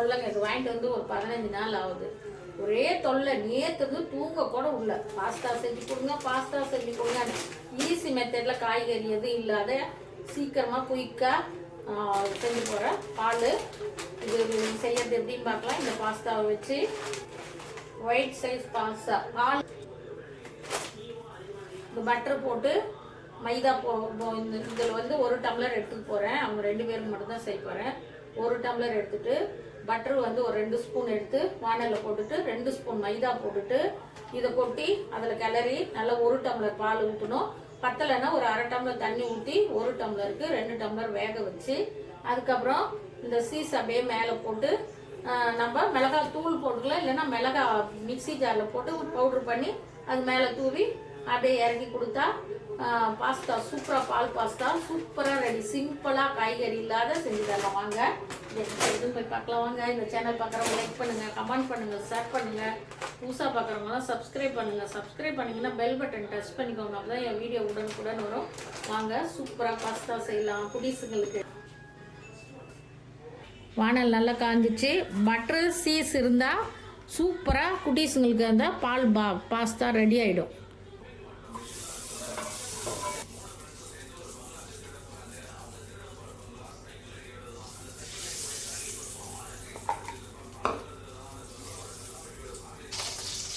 தொல்லைங்க இது வாங்கிட்டு வந்து ஒரு பதினஞ்சு நாள் ஆகுது. ஒரே தொல்லை. நேற்று தூங்க கூட உள்ள. பாஸ்தா செஞ்சு கொடுங்க பாஸ்தா செஞ்சு கொடுங்க. ஈஸி மெத்தடில் காய்கறி எதுவும் இல்லாத சீக்கிரமாக குயிக்காக செஞ்சு போகிறேன் பால். இது செய்யறது எப்படின்னு பார்க்கலாம். இந்த பாஸ்தாவை வச்சு ஒயிட் சைஸ் பாஸ்தா. பால். இந்த பட்டர் போட்டு மைதா போ இந்த இதில் வந்து ஒரு டம்ளர் எடுத்துக்க போகிறேன் அவங்க ரெண்டு பேருக்கு மட்டும்தான் செய்ய போகிறேன் ஒரு டம்ளர் எடுத்துகிட்டு பட்டர் வந்து ஒரு ரெண்டு ஸ்பூன் எடுத்து வானலில் போட்டுட்டு ரெண்டு ஸ்பூன் மைதா போட்டுட்டு இதை கொட்டி அதில் கிளறி நல்லா ஒரு டம்ளர் பால் ஊற்றணும் பத்தலைன்னா ஒரு அரை டம்ளர் தண்ணி ஊற்றி ஒரு டம்ளருக்கு ரெண்டு டம்ளர் வேக வச்சு அதுக்கப்புறம் இந்த சீஸ் அப்படியே மேலே போட்டு நம்ம மிளகாய் தூள் போட்டுக்கலாம் இல்லைன்னா மிளகாய் மிக்ஸி ஜாரில் போட்டு பவுட்ரு பண்ணி அது மேலே தூவி அப்படியே இறக்கி கொடுத்தா பாஸ்தா சூப்பராக பால் பாஸ்தா. சூப்பராக ரெடி சிம்பிளாக காய்கறி இல்லாத செஞ்சு தரலாம். வாங்க. எதுவும் போய் பார்க்கலாம். வாங்க. இந்த சேனல் பார்க்குறவங்க லைக் பண்ணுங்கள் கமெண்ட் பண்ணுங்கள் ஷேர் பண்ணுங்கள் புதுசாக பார்க்குறவங்களாம் சப்ஸ்கிரைப் பண்ணுங்கள் சப்ஸ்கிரைப் பண்ணிங்கன்னா பெல் பட்டன் டச் பண்ணிக்கோங்க. அப்போ தான் என் வீடியோ உடனுக்குடன் வரும். வாங்க. சூப்பராக பாஸ்தா செய்யலாம். குடிசுங்களுக்கு. வானல் நல்லா காஞ்சிச்சு. பட்டர் சீஸ் இருந்தால் சூப்பராக குட்டீஸுங்களுக்கு அந்த பால் பா பாஸ்தா ரெடி ஆகிடும்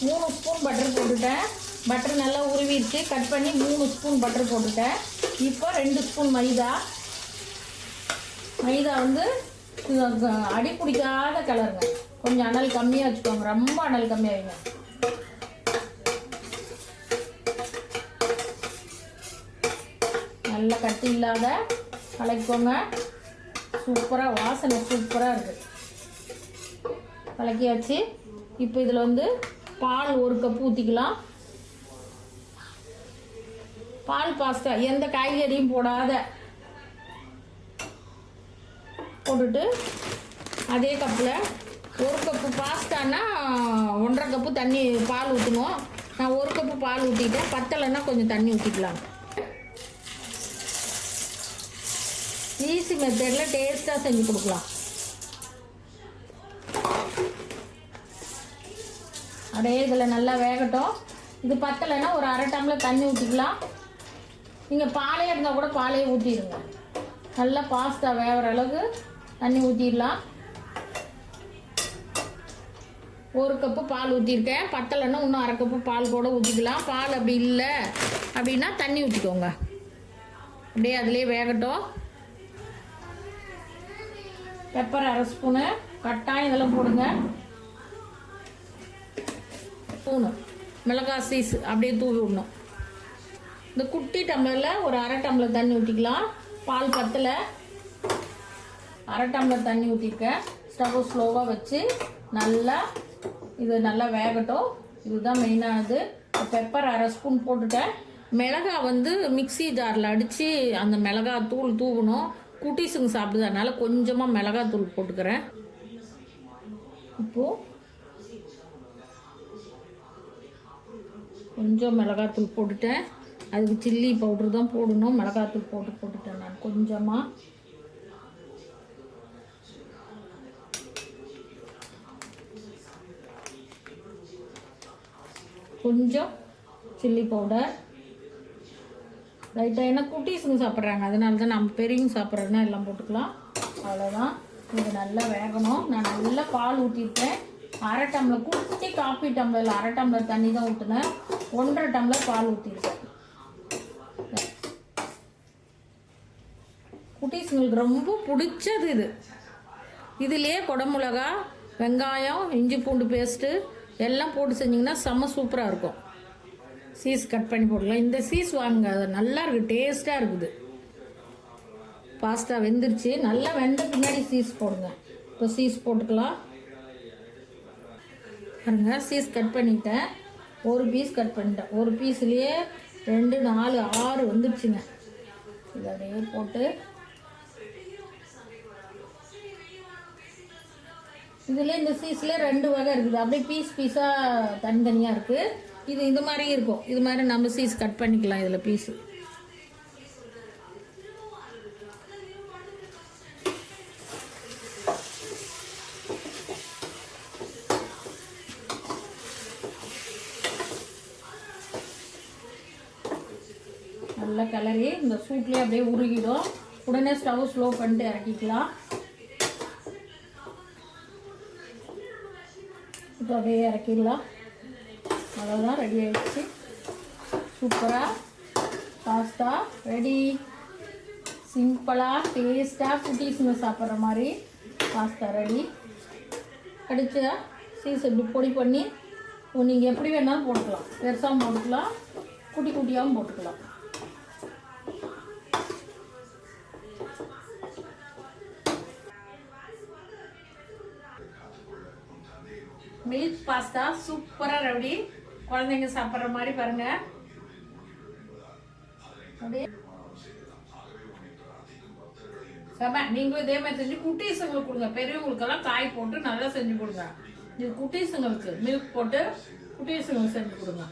மூணு ஸ்பூன் பட்டர் போட்டுட்டேன். பட்டர் நல்லா உருவிடுச்சு. கட் பண்ணி மூணு ஸ்பூன் பட்டர் போட்டுட்டேன். இப்போ ரெண்டு ஸ்பூன் மைதா. மைதா வந்து அடி பிடிக்காத கலருங்க கொஞ்சம் அனல் கம்மியாக வச்சுக்கோங்க. ரொம்ப அனல் கம்மியாக வைங்க. கட்டு கட்டி இல்லாத கலக்கிக்கோங்க சூப்பராக வாசனை சூப்பராக இருக்குது கலக்கியாச்சு இப்போ இதில் வந்து பால் ஒரு கப் ஊற்றிக்கலாம் பால் பாஸ்தா எந்த காய்கறியும் போடாத. போட்டுட்டு அதே கப்பில் ஒரு கப்பு பாஸ்தானா ஒன்றரை கப்பு தண்ணி பால் ஊற்றணும் நான் ஒரு கப்பு பால் ஊற்றிட்டேன் பத்தலைன்னா கொஞ்சம் தண்ணி ஊற்றிக்கலாம் ஈஸி மெத்தடில் டேஸ்ட்டாக செஞ்சு கொடுக்கலாம். அப்படியே இதில் நல்லா வேகட்டும். இது பத்தலைன்னா ஒரு அரை டம்ளர் தண்ணி ஊற்றிக்கலாம் நீங்கள் பாலே இருந்தால் கூட பாலையே ஊற்றிடுங்க நல்லா பாஸ்தா வேகிற அளவுக்கு தண்ணி ஊற்றிடலாம் ஒரு கப்பு பால் ஊற்றிருக்கேன் பத்தலைன்னா இன்னும் அரை கப்பு பால் கூட ஊற்றிக்கலாம் பால் அப்படி இல்லை அப்படின்னா தண்ணி ஊற்றிக்கோங்க அப்படியே அதுலேயே வேகட்டும். பெப்பர் அரை ஸ்பூனு கட்டாயம் இதெல்லாம் போடுங்க. தூணும். மிளகாய் சீஸ் அப்படியே தூவி விடணும். இந்த குட்டி டம்ளரில் ஒரு அரை டம்ளர் தண்ணி ஊற்றிக்கலாம் பால் பத்தில் அரை டம்ளர் தண்ணி ஊற்றிருக்கேன் ஸ்டவ் ஸ்லோவாக வச்சு நல்லா இது நல்லா வேகட்டும். இதுதான் மெயினானது பெப்பர் அரை ஸ்பூன் போட்டுட்டேன். மிளகா வந்து மிக்ஸி ஜாரில் அடித்து அந்த மிளகா தூள் தூவணும். குட்டீஸுங்க சாப்பிடுறதுனால கொஞ்சமாக மிளகாத்தூள் தூள் போட்டுக்கிறேன். இப்போது கொஞ்சம் மிளகாத்தூள் போட்டுட்டேன். அதுக்கு சில்லி பவுட்ரு தான் போடணும். மிளகாத்தூள் போட்டு போட்டுட்டேன் நான் கொஞ்சமாக கொஞ்சம் சில்லி பவுடர் லைட்டாக ஏன்னா குட்டீஸுங்க சாப்பிட்றாங்க. அதனால தான் நம்ம பெரியவங்க சாப்பிட்றதுனா எல்லாம் போட்டுக்கலாம். அவ்வளோதான் இது நல்லா வேகணும். நான் நல்லா பால் ஊற்றிருக்கேன் அரை டம்ளர் குட்டி காஃபி டம்ளரில் அரை டம்ளர் தண்ணி தான் ஊற்றினேன் ஒன்றரை டம்ளர் பால் ஊற்றிருக்கேன் குட்டீஸுங்களுக்கு ரொம்ப பிடிச்சது இது. இதுலேயே குடமிளகா வெங்காயம் இஞ்சி பூண்டு பேஸ்ட்டு எல்லாம் போட்டு செஞ்சிங்கன்னா செம்ம சூப்பராக இருக்கும். சீஸ் கட் பண்ணி போடலாம். இந்த சீஸ் வாங்க அது நல்லா இருக்குது டேஸ்ட்டாக இருக்குது. பாஸ்தா வெந்துருச்சு. நல்லா வெந்த பின்னாடி சீஸ் போடுங்க. இப்போ சீஸ் போட்டுக்கலாம். பாருங்க சீஸ் கட் பண்ணிட்டேன். ஒரு பீஸ் கட் பண்ணிட்டேன். ஒரு பீஸ்லேயே ரெண்டு நாலு ஆறு வந்துடுச்சுங்க. இதை அப்படியே போட்டு. இதில் இந்த சீஸில் ரெண்டு வகை இருக்குது. அப்படியே பீஸ் பீஸாக தனித்தனியாக இருக்குது இது இது மாதிரி இருக்கும். இது மாதிரி நம்ம சீஸ் கட் பண்ணிக்கலாம் இதில் பீஸு கிளறி இந்த சூட்லேயே அப்படியே உருகிடும். உடனே ஸ்டவ் ஸ்லோ பண்ணிட்டு இறக்கிக்கலாம். இப்போ அப்படியே இறக்கிடலாம். அவ்வளோதான் ரெடி ஆகிடுச்சு சூப்பராக பாஸ்தா ரெடி சிம்பிளாக டேஸ்ட்டாக குட்டீஸுங்க சாப்பிட்ற மாதிரி பாஸ்தா ரெடி கடிச்சா சீஸ் இப்படி பொடி பண்ணி நீங்கள் எப்படி வேணாலும் போட்டுக்கலாம். பெருசாகவும் போட்டுக்கலாம். குட்டி குட்டியாகவும் போட்டுக்கலாம். மில்க் பாஸ்தா சூப்பராக ரெடி குழந்தைங்க சாப்பிட்ற மாதிரி பாருங்க. அப்படியே. செம நீங்களும் இதே மாதிரி செஞ்சு குட்டீஸுங்களுக்கு கொடுங்க. பெரியவங்களுக்கெல்லாம் காய் போட்டு நல்லா செஞ்சு கொடுங்க. இது குட்டீஸுங்களுக்கு மில்க் போட்டு குட்டீஸுங்களுக்கு செஞ்சு கொடுங்க.